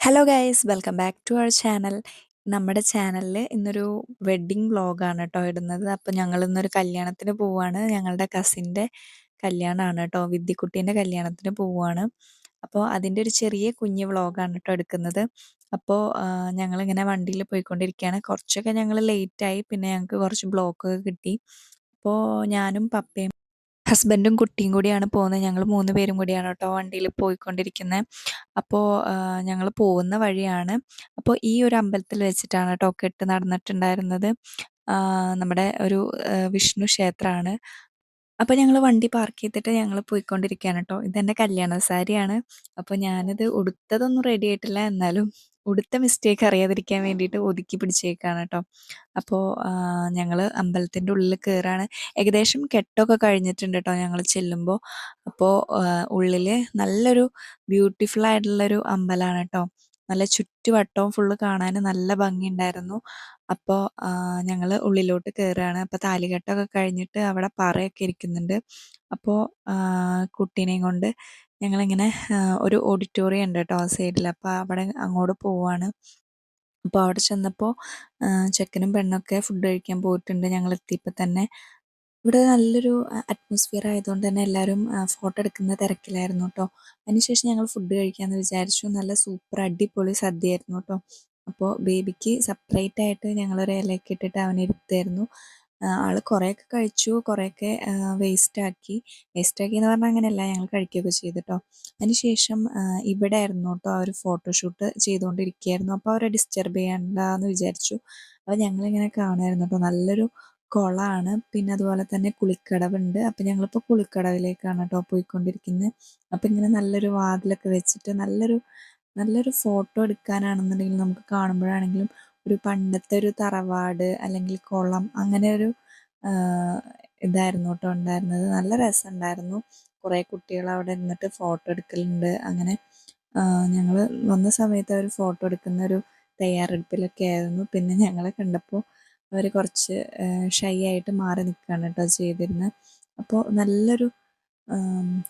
Hello guys welcome back to our channel നമ്മുടെ ചാനലിൽ ഇന്നൊരു വെഡ്ഡിങ് വ്ളോഗാണ് കേട്ടോ ഇടുന്നത്. അപ്പോൾ ഞങ്ങൾ ഇന്നൊരു കല്യാണത്തിന് പോവുകയാണ് ഞങ്ങളുടെ കസിന്റെ കല്യാണമാണ് കേട്ടോ വിദ്യക്കുട്ടീന്റെ കല്യാണത്തിന് പോവുകയാണ് അപ്പോൾ അതിന്റെ ഒരു ചെറിയ കുഞ്ഞ് വ്ളോഗാണ് കേട്ടോ എടുക്കുന്നത്. അപ്പോൾ ഞങ്ങളിങ്ങനെ വണ്ടിയിൽ പോയിക്കൊണ്ടിരിക്കുകയാണ്. കുറച്ചൊക്കെ ഞങ്ങൾ ലേറ്റായി പിന്നെ ഞങ്ങൾക്ക് കുറച്ച് ബ്ലോക്കൊക്കെ കിട്ടി. അപ്പോൾ ഞാനും പപ്പയും ഹസ്ബൻഡും കുട്ടിയും കൂടിയാണ് പോകുന്നത് ഞങ്ങൾ മൂന്ന് പേരും കൂടിയാണ് കേട്ടോ വണ്ടിയിൽ പോയിക്കൊണ്ടിരിക്കുന്നത് അപ്പോൾ ഞങ്ങൾ പോകുന്ന വഴിയാണ്. അപ്പോൾ ഈ ഒരു അമ്പലത്തിൽ വെച്ചിട്ടാണ് കേട്ടോ കെട്ട് നടന്നിട്ടുണ്ടായിരുന്നത്. നമ്മുടെ ഒരു വിഷ്ണു ക്ഷേത്രമാണ് അപ്പോൾ ഞങ്ങൾ വണ്ടി പാർക്ക് ചെയ്തിട്ട് ഞങ്ങൾ പോയിക്കൊണ്ടിരിക്കുകയാണ് കേട്ടോ. ഇതെന്റെ കല്യാണ സാരിയാണ്. അപ്പോൾ ഞാനിത് ഉടുത്തതൊന്നും റെഡി ആയിട്ടില്ല എന്നാലും ഉടുത്ത മിസ്റ്റേക്ക് അറിയാതിരിക്കാൻ വേണ്ടിയിട്ട് ഒതുക്കി പിടിച്ചേക്കാണ് കേട്ടോ അപ്പോൾ ഞങ്ങൾ അമ്പലത്തിന്റെ ഉള്ളിൽ കയറാണ് ഏകദേശം കെട്ടൊക്കെ കഴിഞ്ഞിട്ടുണ്ട് കേട്ടോ ഞങ്ങൾ ചെല്ലുമ്പോൾ അപ്പോൾ ഉള്ളിൽ നല്ലൊരു ബ്യൂട്ടിഫുൾ ആയിട്ടുള്ളൊരു അമ്പലമാണ് കേട്ടോ നല്ല ചുറ്റുവട്ടവും ഫുള്ള് കാണാൻ നല്ല ഭംഗിയുണ്ടായിരുന്നു. അപ്പോൾ ഞങ്ങൾ ഉള്ളിലോട്ട് കയറുകയാണ് അപ്പോൾ താലികെട്ടൊക്കെ കഴിഞ്ഞിട്ട് അവിടെ പറയൊക്കെ ഇരിക്കുന്നുണ്ട്. അപ്പോൾ കുട്ടീനെയും കൊണ്ട് ഞങ്ങളിങ്ങനെ ഒരു ഓഡിറ്റോറിയം ഉണ്ട് കേട്ടോ ആ സൈഡിൽ അപ്പോൾ അവിടെ അങ്ങോട്ട് പോവാണ്. അപ്പോൾ അവിടെ ചെന്നപ്പോൾ ചെക്കനും പെണ്ണൊക്കെ ഫുഡ് കഴിക്കാൻ പോയിട്ടുണ്ട്. ഞങ്ങൾ എത്തിയപ്പോൾ തന്നെ ഇവിടെ നല്ലൊരു അറ്റ്മോസ്ഫിയർ ആയതുകൊണ്ട് തന്നെ എല്ലാവരും ഫോട്ടോ എടുക്കുന്ന തിരക്കിലായിരുന്നു കേട്ടോ. അതിനുശേഷം ഞങ്ങൾ ഫുഡ് കഴിക്കാമെന്ന് വിചാരിച്ചു. നല്ല സൂപ്പർ അടിപൊളി സദ്യയായിരുന്നു കേട്ടോ. അപ്പോൾ ബേബിക്ക് സെപ്പറേറ്റ് ആയിട്ട് ഞങ്ങളൊരു ഇലയൊക്കെ ഇട്ടിട്ട് അവനെ ഇരുത്തായിരുന്നു. ആൾ കുറേയൊക്കെ കഴിച്ചു കുറേയൊക്കെ വേസ്റ്റാക്കി വേസ്റ്റാക്കി എന്ന് പറഞ്ഞാൽ അങ്ങനെയല്ല ഞങ്ങൾ കഴിക്കുകയൊക്കെ ചെയ്തു കേട്ടോ അതിനുശേഷം ഇവിടെ ആയിരുന്നു കേട്ടോ അവർ ഫോട്ടോഷൂട്ട് ചെയ്തുകൊണ്ടിരിക്കുകയായിരുന്നു അപ്പോൾ അവരെ ഡിസ്റ്റർബ് ചെയ്യണ്ടെന്ന് വിചാരിച്ചു. അപ്പോൾ ഞങ്ങളിങ്ങനെ കാണുമായിരുന്നു കേട്ടോ നല്ലൊരു കുളമാണ് പിന്നെ അതുപോലെ തന്നെ കുളിക്കടവുണ്ട്. അപ്പം ഞങ്ങളിപ്പോൾ കുളിക്കടവിലേക്കാണ് കേട്ടോ പോയിക്കൊണ്ടിരിക്കുന്നത് അപ്പം ഇങ്ങനെ നല്ലൊരു വാതിലൊക്കെ വെച്ചിട്ട് നല്ലൊരു നല്ലൊരു ഫോട്ടോ എടുക്കാനാണെന്നുണ്ടെങ്കിൽ നമുക്ക് കാണുമ്പോഴാണെങ്കിലും ഒരു പണ്ടത്തെ ഒരു തറവാട് അല്ലെങ്കിൽ കുളം അങ്ങനെ ഒരു ഇതായിരുന്നു കേട്ടോ ഉണ്ടായിരുന്നത്. നല്ല രസമുണ്ടായിരുന്നു. കുറേ കുട്ടികൾ അവിടെ ഇരുന്നിട്ട് ഫോട്ടോ എടുക്കലുണ്ട്. അങ്ങനെ ഞങ്ങൾ വന്ന സമയത്ത് അവർ ഫോട്ടോ എടുക്കുന്ന ഒരു തയ്യാറെടുപ്പിലൊക്കെ ആയിരുന്നു. പിന്നെ ഞങ്ങളെ കണ്ടപ്പോൾ അവർ കുറച്ച് ഷൈ ആയിട്ട് മാറി നിൽക്കുകയാണ് കേട്ടോ ചെയ്തിരുന്നത് അപ്പോൾ നല്ലൊരു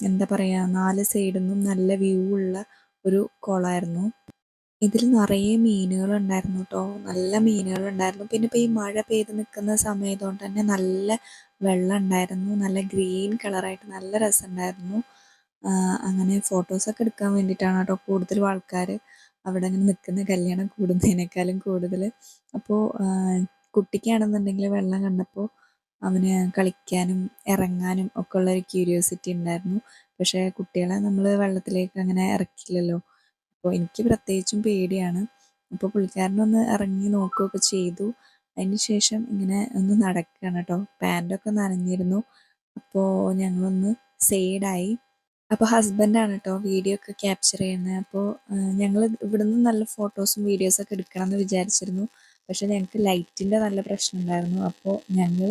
എന്താ പറയുക നാല് സൈഡിൽ നിന്നും നല്ല വ്യൂ ഉള്ള ഒരു കുളമായിരുന്നു ഇതിൽ നിറയെ മീനുകളുണ്ടായിരുന്നു കേട്ടോ നല്ല മീനുകളുണ്ടായിരുന്നു. പിന്നെ ഇപ്പോൾ ഈ മഴ പെയ്ത് നിൽക്കുന്ന സമയത്തുകൊണ്ട് തന്നെ നല്ല വെള്ളം ഉണ്ടായിരുന്നു നല്ല ഗ്രീൻ കളറായിട്ട് നല്ല രസമുണ്ടായിരുന്നു. അങ്ങനെ ഫോട്ടോസൊക്കെ എടുക്കാൻ വേണ്ടിയിട്ടാണ് കേട്ടോ കൂടുതലും ആൾക്കാർ അവിടെ അങ്ങനെ നിൽക്കുന്ന കല്യാണം കൂടുന്നതിനേക്കാളും കൂടുതൽ അപ്പോൾ കുട്ടിക്കാണെന്നുണ്ടെങ്കിൽ വെള്ളം കണ്ടപ്പോൾ അവന് കളിക്കാനും ഇറങ്ങാനും ഒക്കെ ഉള്ളൊരു ക്യൂരിയോസിറ്റി ഉണ്ടായിരുന്നു. പക്ഷേ കുട്ടികളെ നമ്മൾ വെള്ളത്തിലേക്ക് അങ്ങനെ ഇറക്കില്ലല്ലോ അപ്പോൾ എനിക്ക് പ്രത്യേകിച്ചും പേടിയാണ്. അപ്പോൾ പുള്ളിക്കാരനൊന്ന് ഇറങ്ങി നോക്കുകയൊക്കെ ചെയ്തു. അതിന് ശേഷം ഇങ്ങനെ ഒന്ന് നടക്കുകയാണ് കേട്ടോ. പാന്റൊക്കെ നനഞ്ഞിരുന്നു. അപ്പോൾ ഞങ്ങളൊന്ന് സൈഡായി. അപ്പോൾ ഹസ്ബൻഡാണ് കേട്ടോ വീഡിയോ ഒക്കെ ക്യാപ്ചർ ചെയ്യുന്നത്. അപ്പോൾ ഞങ്ങൾ ഇവിടുന്ന് നല്ല ഫോട്ടോസും വീഡിയോസൊക്കെ എടുക്കണം എന്ന് വിചാരിച്ചിരുന്നു. പക്ഷെ ഞങ്ങൾക്ക് ലൈറ്റിന്റെ നല്ല പ്രശ്നം ഉണ്ടായിരുന്നു. അപ്പോൾ ഞങ്ങൾ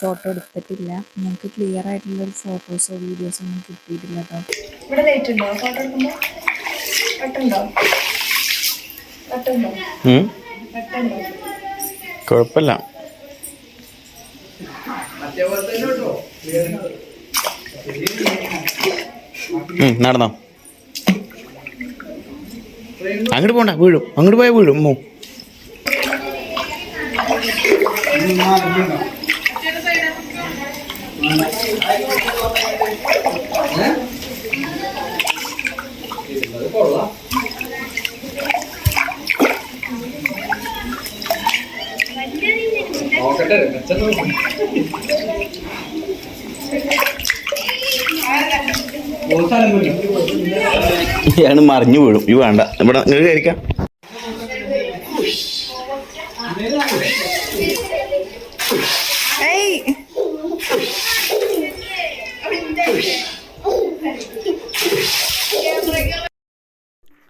ഫോട്ടോ എടുത്തിട്ടില്ല. ഞങ്ങൾക്ക് ക്ലിയർ ആയിട്ടുള്ള ഒരു ഫോട്ടോസോ വീഡിയോസോ ഒന്നും കിട്ടിയിട്ടില്ല കേട്ടോ. ഇവിടെ ലൈറ്റ് ഉണ്ടോ? ഫോട്ടോ എടുക്കുമ്പോൾ കുഴപ്പമില്ല. നടന്നോ. അങ്ങോട്ട് പോണ്ട വീഴും. അങ്ങോട്ട് പോയാൽ വീഴും. മോ ഇയാണ് മറിഞ്ഞു വീഴും. ഈ വേണ്ട. ഇവിടെ നിങ്ങൾക്ക് കഴിക്കാം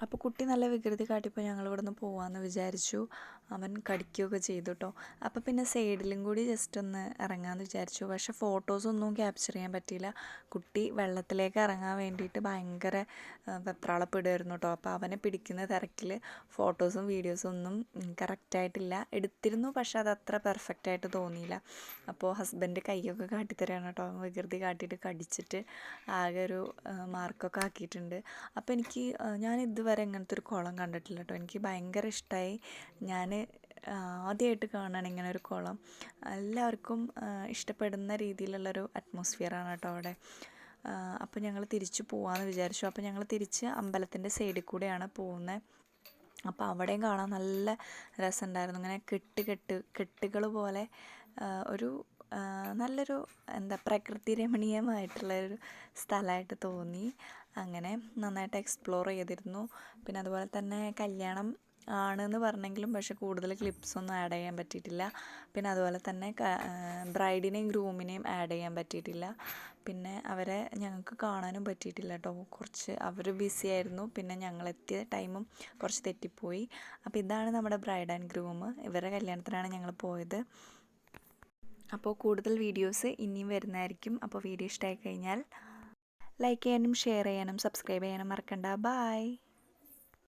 അപ്പോൾ കുട്ടി നല്ല വികൃതി കാട്ടിപ്പോൾ ഞങ്ങൾ നിന്ന് പോവാമെന്ന് വിചാരിച്ചു. അവൻ കടിക്കുകയൊക്കെ ചെയ്തു കേട്ടോ അപ്പോൾ പിന്നെ സൈഡിലും കൂടി ജസ്റ്റ് ഒന്ന് ഇറങ്ങാമെന്ന് വിചാരിച്ചു. പക്ഷെ ഫോട്ടോസൊന്നും ക്യാപ്ചർ ചെയ്യാൻ പറ്റിയില്ല. കുട്ടി വെള്ളത്തിലേക്ക് ഇറങ്ങാൻ വേണ്ടിയിട്ട് ഭയങ്കര വെപ്രാളപ്പെടുമായിരുന്നു കേട്ടോ അപ്പോൾ അവനെ പിടിക്കുന്ന തിരക്കിൽ ഫോട്ടോസും വീഡിയോസും ഒന്നും കറക്റ്റായിട്ടില്ല എടുത്തിരുന്നു പക്ഷെ അത് അത്ര പെർഫെക്റ്റ് ആയിട്ട് തോന്നിയില്ല. അപ്പോൾ ഹസ്ബൻഡ് കൈയൊക്കെ കാട്ടിത്തരാണ് കേട്ടോ വികൃതി കാട്ടിയിട്ട് കടിച്ചിട്ട് ആകെ ഒരു മാർക്കൊക്കെ ആക്കിയിട്ടുണ്ട്. അപ്പോൾ എനിക്ക് ഞാൻ ഇതുവരെ ഇങ്ങനത്തെ ഒരു കുളം കണ്ടിട്ടില്ല കേട്ടോ. എനിക്ക് ഭയങ്കര ഇഷ്ടമായി ഞാൻ ആദ്യമായിട്ട് കാണാൻ ഇങ്ങനെ ഒരു കുളം. എല്ലാവർക്കും ഇഷ്ടപ്പെടുന്ന രീതിയിലുള്ളൊരു അറ്റ്മോസ്ഫിയറാണ് കേട്ടോ അവിടെ. അപ്പോൾ ഞങ്ങൾ തിരിച്ചു പോകാമെന്ന് വിചാരിച്ചു. അപ്പോൾ ഞങ്ങൾ തിരിച്ച് അമ്പലത്തിന്റെ സൈഡിൽ കൂടെയാണ് പോകുന്നത് അപ്പോൾ അവിടെയും കാണാൻ നല്ല രസമുണ്ടായിരുന്നു ഇങ്ങനെ കെട്ട് കെട്ട് കെട്ടുകൾ പോലെ ഒരു നല്ലൊരു എന്താ പ്രകൃതി രമണീയമായിട്ടുള്ളൊരു സ്ഥലമായിട്ട് തോന്നി. അങ്ങനെ നന്നായിട്ട് എക്സ്പ്ലോർ ചെയ്തിരുന്നു. പിന്നെ അതുപോലെ തന്നെ കല്യാണം ആണെന്ന് പറഞ്ഞെങ്കിലും പക്ഷെ കൂടുതൽ ക്ലിപ്സൊന്നും ആഡ് ചെയ്യാൻ പറ്റിയിട്ടില്ല. പിന്നെ അതുപോലെ തന്നെ ബ്രൈഡിനെയും ഗ്രൂമിനെയും ആഡ് ചെയ്യാൻ പറ്റിയിട്ടില്ല. പിന്നെ അവരെ ഞങ്ങൾക്ക് കാണാനും പറ്റിയിട്ടില്ല കേട്ടോ. കുറച്ച് അവർ ബിസി ആയിരുന്നു. പിന്നെ ഞങ്ങളെത്തിയ ടൈമും കുറച്ച് തെറ്റിപ്പോയി. അപ്പോൾ ഇതാണ് നമ്മുടെ ബ്രൈഡ് ആൻഡ് ഗ്രൂം ഇവരുടെ കല്യാണത്തിനാണ് ഞങ്ങൾ പോയത്. അപ്പോൾ കൂടുതൽ വീഡിയോസ് ഇനിയും വരുന്നതായിരിക്കും. അപ്പോൾ വീഡിയോ ഇഷ്ടമായി കഴിഞ്ഞാൽ ലൈക്ക് ചെയ്യാനും ഷെയർ ചെയ്യാനും സബ്സ്ക്രൈബ് ചെയ്യാനും മറക്കണ്ട. ബായ്